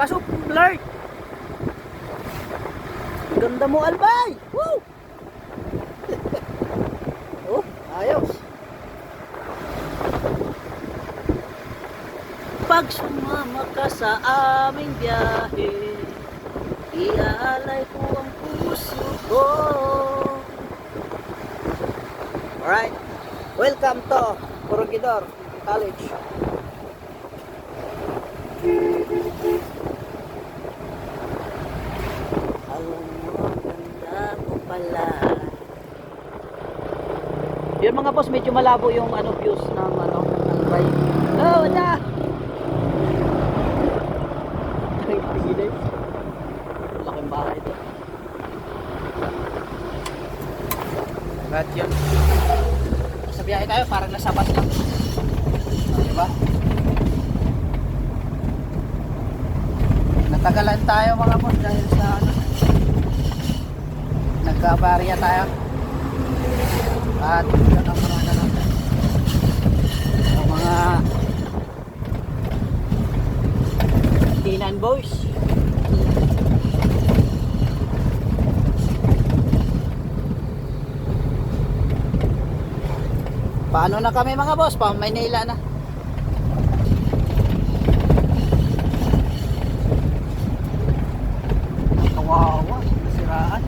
Kaso, blurred. Ganda mo, Albay! Woo! oh, ayos. Pag sumama ka sa aming biyahe, iaalay ko ang puso ko. Alright, welcome to Corregidor College. Thank you. Pala. Yun mga boss, medyo malabo yung ano views ng ano, ng ride. Oh, wala! Pigilan. Laking bahay ito. Lahat yun. Sa biyahe tayo, parang nasa bus lang. Ah, Diba? Natagalan tayo mga boss dahil sa ano. Nagkabarya tayo. At yun ang mga natin. Ang mga Tinan boys. Paano na kami mga boss? Pa Maynila na. Kawawa, nasiraan.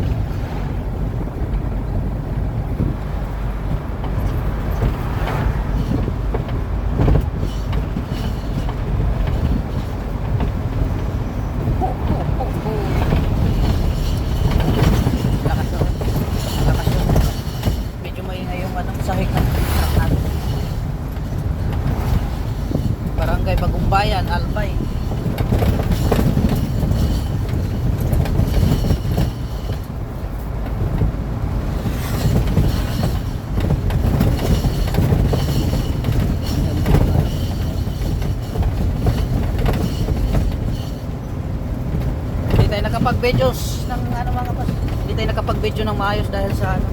Lakas yun. Lakas yun. Medyo maingay yung anong sahig ng truck natin. Bagumbayan, Albay. Hindi tayo nakapag-videos ng ano mga pas. Hindi tayo nakapag-video ng maayos dahil sa ano.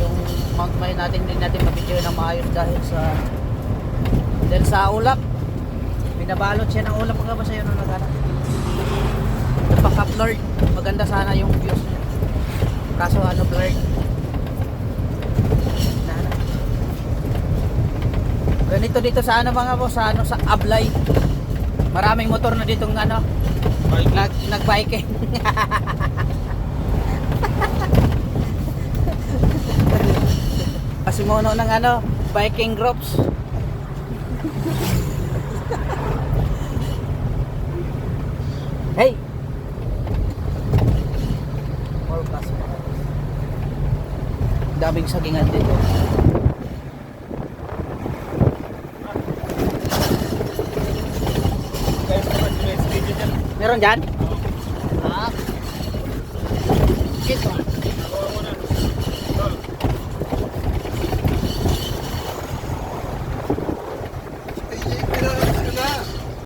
Yung magmay natin din natin mabidyo ng maayos dahil sa dahil sa ulap. Binabalot siya ng ulap mga sa nung nagana. Napaka-blurred. Maganda sana yung views niya. Kaso ano. Nana. Ganito dito sa ano mga boss, sa ano sa Ablay. Maraming motor na ditong ano, nag nagbiking. Kasi mono ng ano, biking groups. Hey. More bus. Daming sagingan dito. Meron dyan? Ah. Ito.